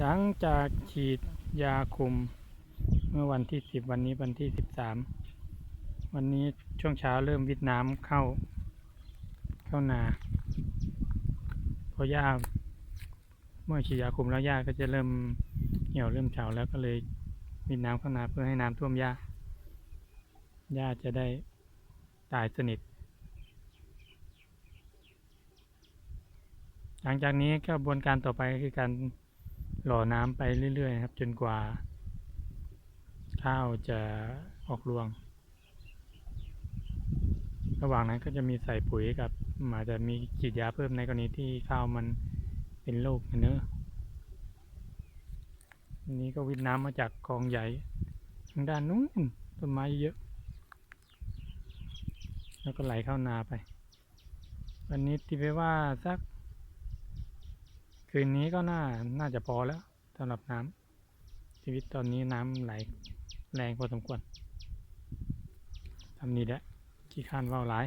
หลังจากฉีดยาคุม เมื่อวันที่สิบวันนี้วันที่สิบสามวันนี้ช่วงเช้าเริ่มวิดน้ำเข้า เข้านาเพอหญ้าเมื่อฉีดยาคุมแล้วหญ้าก็จะเริ่มเหี่ยวเริ่มเฉาแล้วก็เลยวิดน้ำเข้านาเพื่อให้น้ำท่วมหญ้าหญ้าจะได้ตายสนิท หลังจากนี้กระบวนการต่อไปก็คือการ หล่อน้ำไปเรื่อยๆครับ จนกว่า ข้าวจะออกรวง ระหว่างนั้นก็จะมีใส่ปุ๋ยกับอาจจะมีฉีดยาเพิ่มในกรณีที่ข้าวมันเป็นโรคเนื้ออันนี้ก็วิดน้ำมาจากคลองใหญ่ทางด้านนู้นต้นไม้เยอะ แล้วก็ไหลเข้านาไป วันนี้ตีไปว่าสัก คืนนี้ก็น่าน่าจะพอแล้วสำหรับน้ำชีวิตตอนนี้น้ำไหลแรงพอสมควรทำนี่แหละขี้ข้านว่าวหลาย